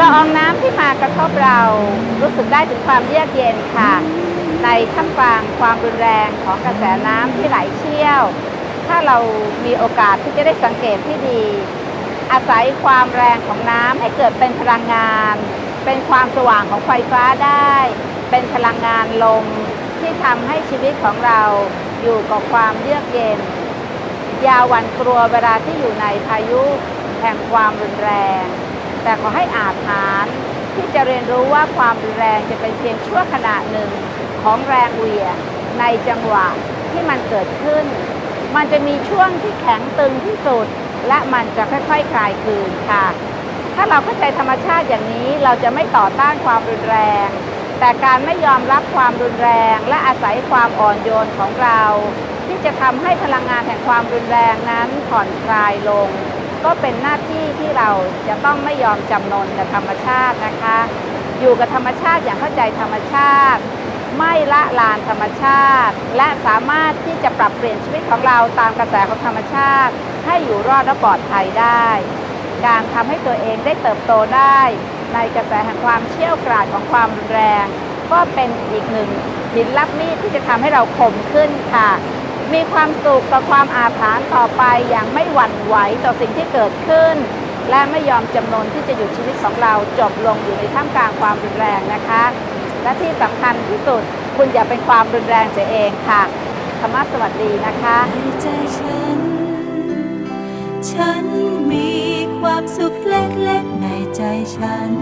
กระทบเรารู้สึกได้ถึงความเยือกเย็นค่ะ ในท่ามกลางความรุนแรงของกระแสน้ำที่ไหลเชี่ยว ถ้าเรามีโอกาสที่จะได้สังเกตที่ดี อาศัยความแรงของน้ำให้เกิดเป็นพลังงาน เป็นความสว่างของไฟฟ้าได้ เป็นพลังงานลมที่ทำให้ชีวิตของเราอยู่กับความเยือกเย็นยาวันกลัวเวลาที่อยู่ในพายุแห่งความรุนแรง แต่ขอให้อาจหารที่จะเรียนรู้ว่าความแรงจะเป็นเพียงชั่วขณะหนึ่งของแรงเหวี่ยงในจังหวะที่มันเกิดขึ้น มันจะมีช่วงที่แข็งตึงที่สุด และมันจะค่อยๆคลายคืนค่ะ ถ้าเราเข้าใจธรรมชาติอย่างนี้เราจะไม่ต่อต้านความรุนแรง แต่การไม่ยอมรับความรุนแรง และอาศัยความอ่อนโยนของเรา ที่จะทำให้พลังงานแห่งความรุนแรงนั้นผ่อนคลายลง ก็เป็นหน้าที่ที่เราจะต้องไม่ยอมจำนนกับธรรมชาตินะคะ อยู่กับธรรมชาติอย่างเข้าใจธรรมชาติ ไม่ละลานธรรมชาติ และสามารถที่จะปรับเปลี่ยนชีวิตของเราตามกระแสของธรรมชาติ ให้อยู่รอดและปลอดภัยได้ การทำให้ตัวเองได้เติบโตได้ ในกระแสแห่งความเชี่ยวกราดของความรุนแรง ก็เป็นอีกหนึ่งหินรับมีดที่จะทำให้เราคมขึ้นค่ะ มีความสุขกับความอาถรรพ์ต่อไปอย่างไม่หวั่นไหวต่อสิ่งที่เกิดขึ้น และไม่ยอมจำนนที่จะอยู่ชีวิตของเราจบลงอยู่ในท่ามกลางความรุนแรงนะคะ และที่สำคัญที่สุดคุณอย่าเป็นความรุนแรงเสียเองค่ะธรรมะสวัสดีนะคะใใจฉัน ฉันมีความสุขเล็กๆในใจฉัน